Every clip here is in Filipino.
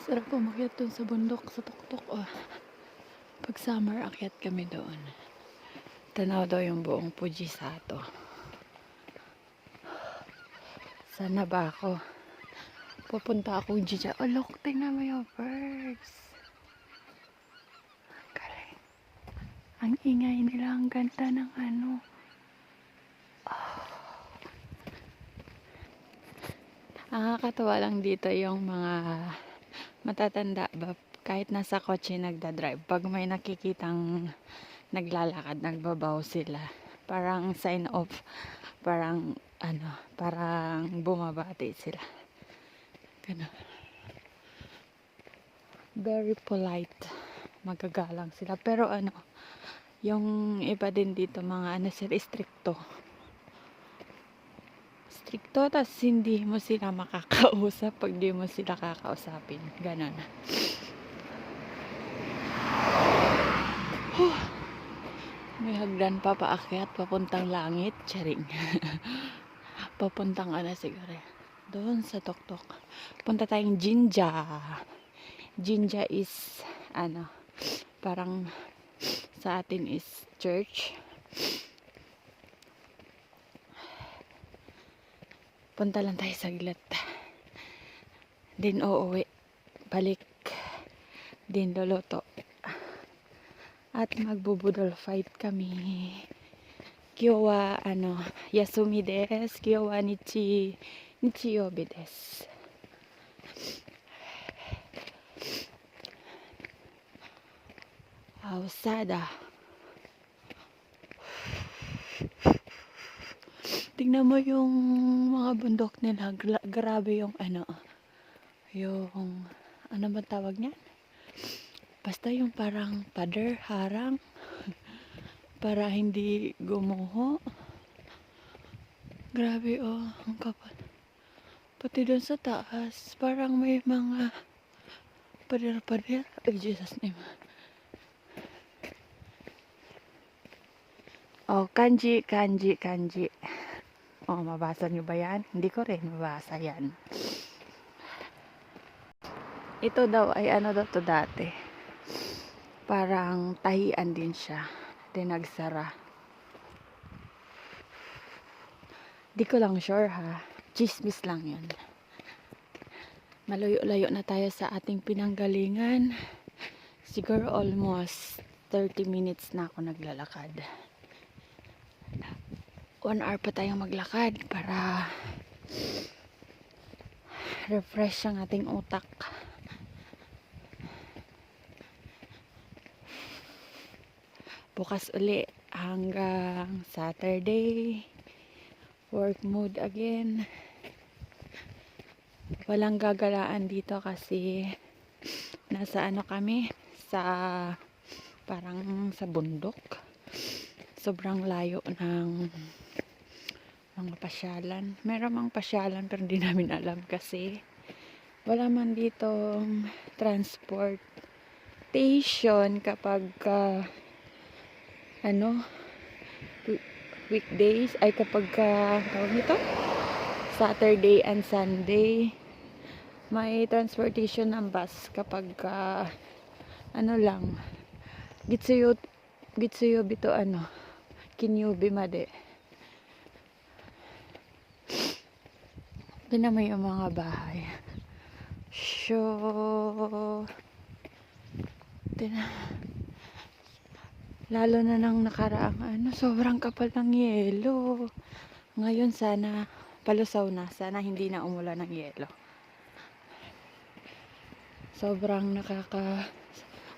Sarap umakyat dun sa bundok, sa tuktok. Oh. Pag summer, akyat kami doon. Tanaw daw yung buong Pujisato. Sana ba ako? Pupunta ako dyan. Oh, look, tingnan mo yung birds. Ang galing. Ang ingay nila, ang ganda ng ano. Ang nakakatawa lang dito yung mga matatanda ba? Kahit nasa kotse nagda-drive pag may nakikitang naglalakad nagbabaw sila parang sign of parang ano parang bumabati sila. Ganun. Very polite. Magagalang sila. Pero ano yung iba din dito mga ano sila stricto stricto tas hindi mo sila makakausap pag di mo sila kakausapin ganon Huh. May hagdan pa paakyat, papuntang langit. Charing. papuntang ano siguro. Doon sa tuktok. Punta tayong Jinja. Jinja is, ano, parang sa atin is church. Punta lang tayo saglit. Din uuwi. Balik. Din luluto at magbubudol fight kami. Kyowa ano, Yasumi desu. Kyowa nichi nichiyobi desu. Ausada. Tingnan mo yung mga bundok nila. Gra- grabe yung ano. Yung ano ba tawag niyan? Basta yung parang pader, harang. Para hindi gumuho. Grabe oh, ang kapal. Pati doon sa taas, parang may mga pader-pader. Ay, Jesus name. Oh, kanji, kanji, kanji. Oh, mabasa niyo ba yan? Hindi ko rin mabasa yan. Ito daw ay ano daw to dati parang tahian din siya. Then nagsara. Di ko lang sure ha. Chismis lang yun. Malayo-layo na tayo sa ating pinanggalingan. Siguro almost 30 minutes na ako naglalakad. One hour pa tayong maglakad para refresh ang ating utak. bukas uli hanggang Saturday. Work mode again. Walang gagalaan dito kasi nasa ano kami? Sa parang sa bundok. Sobrang layo ng mga pasyalan meron mang pasyalan pero hindi namin alam kasi. Wala man dito transportation kapag uh, ano weekdays ay kapag ka tawag Saturday and Sunday. May transportation ng bus kapag ka ano lang gitsuyo gitsuyo bito ano kinyubi made doon naman yung mga bahay so din Lalo na nang nakaraang ano, sobrang kapal ng yelo. Ngayon sana palusaw na. Sana hindi na umulan ng yelo. Sobrang nakaka...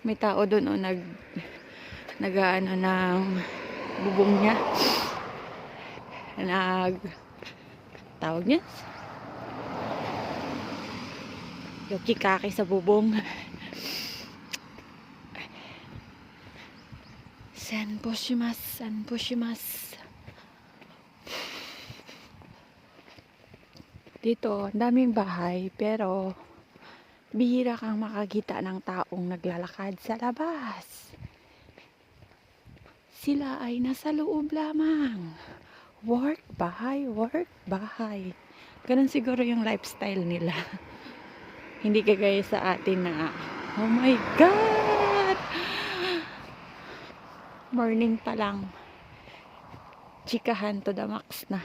May tao doon o nag... Nag-ano ng bubong niya. Nag... Tawag niya? Yokikaki sa bubong. Senpo shimasu, senpo shimasu. Dito, daming bahay, pero bihira kang makakita ng taong naglalakad sa labas. Sila ay nasa loob lamang. Work, bahay, work, bahay. Ganun siguro yung lifestyle nila. Hindi kagaya sa atin na, oh my God! Morning pa lang. Chikahan to the max na.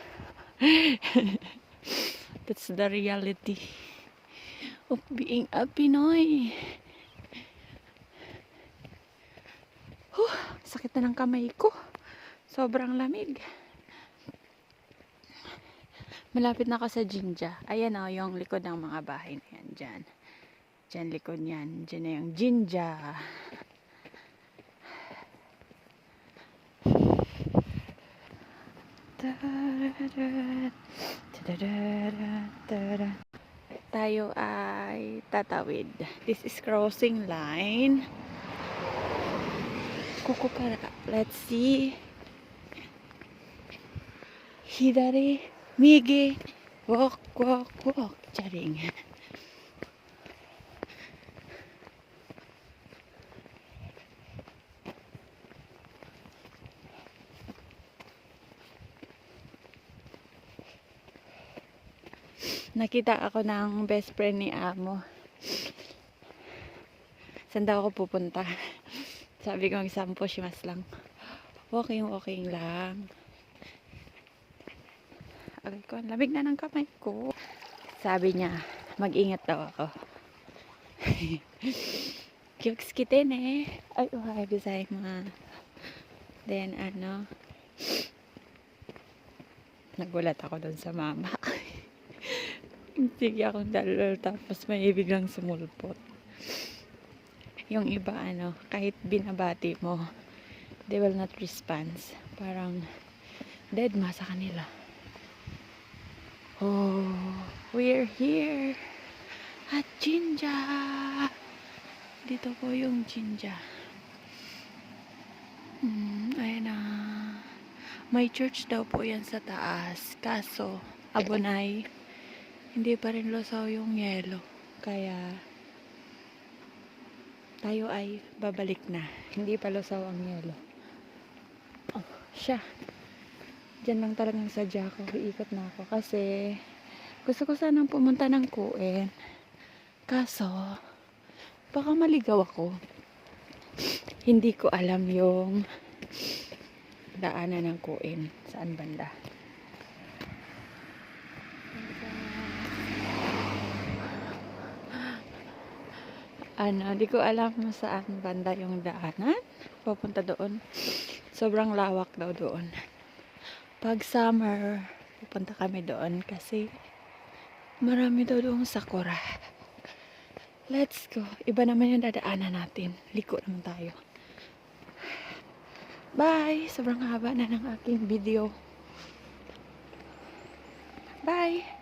That's the reality of being a Pinoy. Huh, sakit na ng kamay ko. Sobrang lamig. Malapit na ako sa Jinja. Ayan o, yung likod ng mga bahay na yan. Dyan. Dyan likod yan. Dyan na yung Jinja. Tayo ay tatawid. This is crossing line. Kuko para. Let's see. Hidari, migi, walk, walk, walk. Charing. Nakita ako ng best friend ni Amo. Saan daw ako pupunta? Sabi ko, sampo shimas lang. Walking, walking lang. Agay ko, lamig na ng kamay ko. Sabi niya, mag-ingat daw ako. Kyuks kitin eh. Ay, uhay, bisay ma. Then, ano, nagulat ako doon sa mama. Sige akong dalol, tapos may biglang sumulpot. Yung iba, ano, kahit binabati mo, they will not respond. Parang, dead ma sa kanila. Oh, we're here at Jinja. Dito po yung Jinja. Mm, ayan na. May church daw po yan sa taas. Kaso, abonay, hindi pa rin lusaw yung yelo. Kaya, tayo ay babalik na. Hindi pa lusaw ang yelo. Oh, siya. Diyan lang talagang sadya ko. Iikot na ako. Kasi, gusto ko sanang pumunta ng Kuen. Kaso, baka maligaw ako. Hindi ko alam yung daanan ng Kuen. Saan banda. ano, di ko alam kung saan banda yung daanan. Pupunta doon. Sobrang lawak daw doon. Pag summer, pupunta kami doon kasi marami daw doon sakura. Let's go. Iba naman yung dadaanan natin. Liko naman tayo. Bye! Sobrang haba na ng aking video. Bye!